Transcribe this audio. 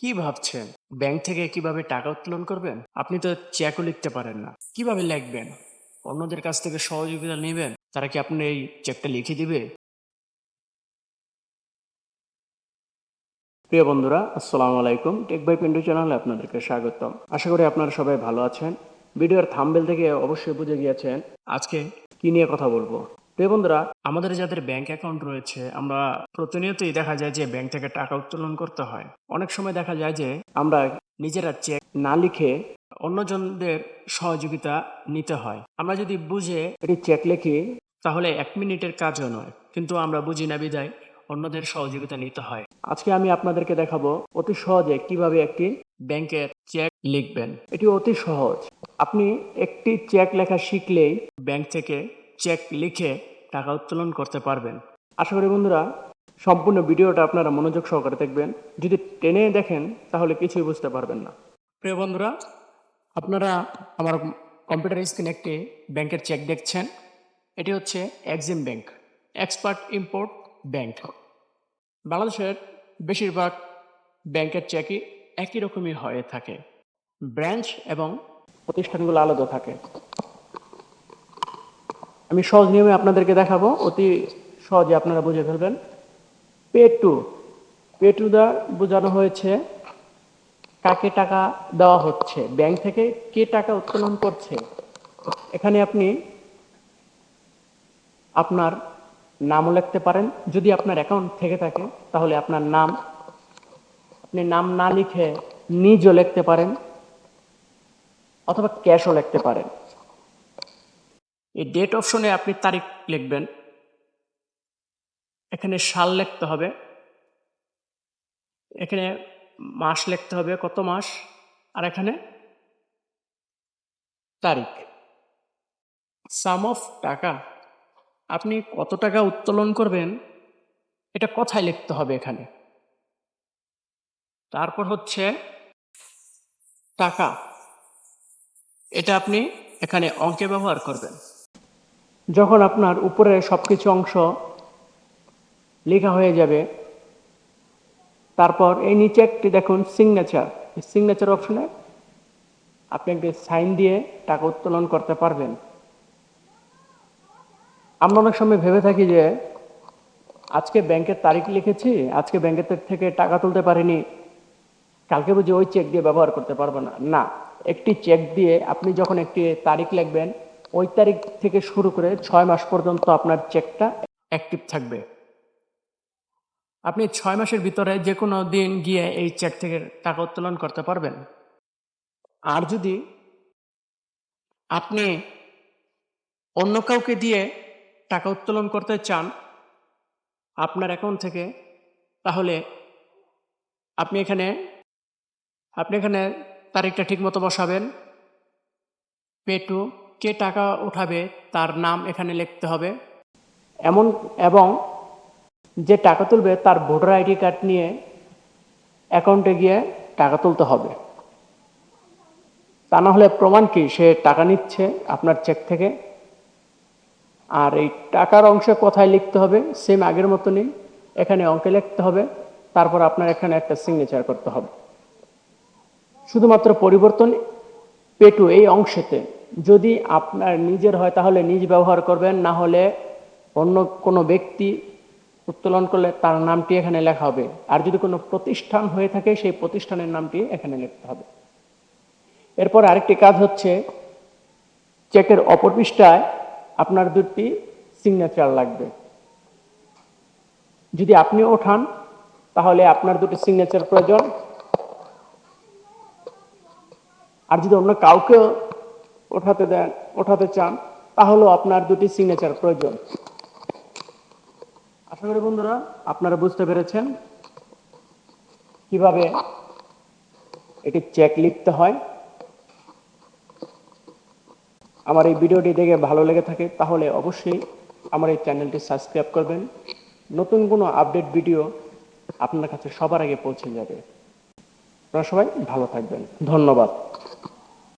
কি ভাবছেন? ব্যাংক থেকে কীভাবে টাকা উত্তোলন করবেন? আপনি তো চেকও লিখতে পারেন না। কীভাবে লিখবেন? অন্যদের কাছ থেকে সহযোগিতা নেবেন? তারা কি আপনার এই চেকটা লিখে দিবে? প্রিয় বন্ধুরা, আসসালামু আলাইকুম। টেক বাই পিন্টু চ্যানেলে আপনাদেরকে স্বাগতম। আশা করি আপনারা সবাই ভালো আছেন। ভিডিওর থাম্বেল থেকে অবশ্যই বুঝে গিয়েছেন আজকে কি নিয়ে কথা বলব। প্রিয় বন্ধুরা, আমাদের যাদের ব্যাংক অ্যাকাউন্ট রয়েছে, আমরা প্রতিনিয়তই দেখা যায় যে ব্যাংক থেকে টাকা উত্তোলন করতে হয়। অনেক সময় দেখা যায় যে আমরা নিজেরা চেক না লিখে অন্যজনদের সহযোগিতা নিতে হয়। আমরা যদি বুঝে এটি চেক লিখি, তাহলে এক মিনিটের কাজও নয়। কিন্তু আমরা বুঝি না বিদায়, অন্যদের সহযোগিতা নিতে হয়। আজকে আমি আপনাদেরকে দেখাবো অতি সহজে কীভাবে একটি ব্যাংকের চেক লিখবেন। এটি অতি সহজ। আপনি একটি চেক লেখা শিখলেই ব্যাংক থেকে চেক লিখে টাকা উত্তোলন করতে পারবেন। আশা করি বন্ধুরা, সম্পূর্ণ ভিডিওটা আপনারা মনোযোগ সহকারে দেখবেন। যদি টেনে দেখেন, তাহলে কিছুই বুঝতে পারবেন না। প্রিয় বন্ধুরা, আপনারা আমার কম্পিউটার স্ক্রিনে একটি ব্যাংকের চেক দেখছেন। এটি হচ্ছে EXIM bank, expert import bank. বাংলাদেশের বেশিরভাগ ব্যাংকের চেকই একই রকমই হয়ে থাকে। ব্রাঞ্চ এবং প্রতিষ্ঠানগুলো আলাদা থাকে। আমি সহজ নিয়মে আপনাদেরকে দেখাবো, অতি সহজে আপনারা বুঝে ফেলবেন। Pay to pay to the বোঝানো হয়েছে কাকে টাকা দেওয়া হচ্ছে, ব্যাংক থেকে কে টাকা উত্তোলন করছে। এখানে আপনি আপনার নামও লিখতে পারেন, যদি আপনার অ্যাকাউন্ট থেকে থাকে, তাহলে আপনার নাম, আপনি নাম না লিখে নিজও লিখতে পারেন, অথবা ক্যাশও লিখতে পারেন। এই ডেট অপশনে আপনি তারিখ লিখবেন। এখানে সাল লিখতে হবে। এখানে মাস লিখতে হবে, কত মাস? আর এখানে তারিখ। সাম অফ টাকা। আপনি কত টাকা উত্তোলন করবেন, এটা কথায় লিখতে হবে এখানে। তারপর হচ্ছে টাকা। এটা আপনি এখানে অঙ্কে ব্যবহার করবেন। যখন আপনার উপরে সব কিছু অংশ লেখা হয়ে যাবে, তারপর এই নিচে একটি দেখুন সিগনেচার সিগনেচার অপশনে আপনি একটি সাইন দিয়ে টাকা উত্তোলন করতে পারবেন। আমরা অনেক সময় ভেবে থাকি যে, আজকে ব্যাংকের তারিখ লিখেছি, আজকে ব্যাংকের থেকে টাকা তুলতে পারিনি, কালকে বুঝি ওই চেক দিয়ে ব্যবহার করতে পারব না। না, একটি চেক দিয়ে আপনি যখন একটি তারিখ লিখবেন ওই তারিখ থেকে শুরু করে ছয় মাস পর্যন্ত আপনার চেকটা অ্যাক্টিভ থাকবে। আপনি ছয় মাসের ভিতরে যে কোনো দিন গিয়ে এই চেক থেকে টাকা উত্তোলন করতে পারবেন। আর যদি আপনি অন্য কাউকে দিয়ে টাকা উত্তোলন করতে চান আপনার অ্যাকাউন্ট থেকে, তাহলে আপনি এখানে আপনি এখানে তারিখটা ঠিক মতো বসাবেন। পে টু কে টাকা উঠাবে তার নাম এখানে লিখতে হবে। এমন, এবং যে টাকা তুলবে তার ভোটার আইডি কার্ড নিয়ে অ্যাকাউন্টে গিয়ে টাকা তুলতে হবে। তা না হলে প্রমাণ কি? সে টাকা নিচ্ছে আপনার চেক থেকে। আর এই টাকার অংশে কোথায় লিখতে হবে? সেম আগের মতনই এখানে অঙ্কে লিখতে হবে। তারপর আপনার এখানে একটা সিগনেচার করতে হবে। শুধুমাত্র পরিবর্তন পেটু এই অংশেতে। যদি আপনার নিজের হয় তাহলে নিজ ব্যবহার করবেন, না হলে অন্য কোনো ব্যক্তি উত্তোলন করলে তার নামটি এখানে লেখা হবে। আর যদি কোনো প্রতিষ্ঠান হয়ে থাকে, সেই প্রতিষ্ঠানের নামটি এখানে লিখতে হবে। এরপর আরেকটি কাজ হচ্ছে, চেকের অপর পৃষ্ঠায় আপনার দুটি সিগনেচার লাগবে। যদি আপনি ওঠান, তাহলে আপনার দুটি সিগনেচার প্রয়োজন। আর যদি অন্য কাউকে ওঠাতে দেন, ওঠাতে চান, তাহলেও আপনার দুটি সিগনেচার প্রয়োজন। আশা করি বন্ধুরা, আপনারা বুঝতে পেরেছেন কীভাবে এটি চেক লিখতে হয়। আমার এই ভিডিওটি দেখে ভালো লেগে থাকে, তাহলে অবশ্যই আমার এই চ্যানেলটি সাবস্ক্রাইব করবেন। নতুন কোনো আপডেট ভিডিও আপনার কাছে সবার আগে পৌঁছে যাবে। আপনারা সবাই ভালো থাকবেন। ধন্যবাদ।